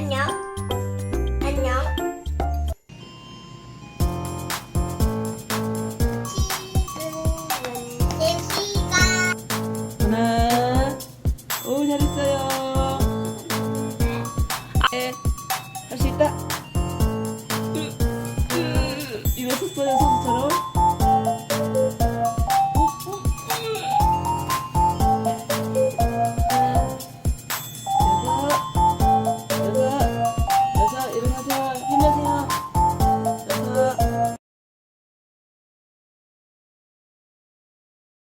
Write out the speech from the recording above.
안녕 안녕 하나, 오 잘했어요. 네, 할수 있다. 으, 으, 이거 섰어요 선수처럼.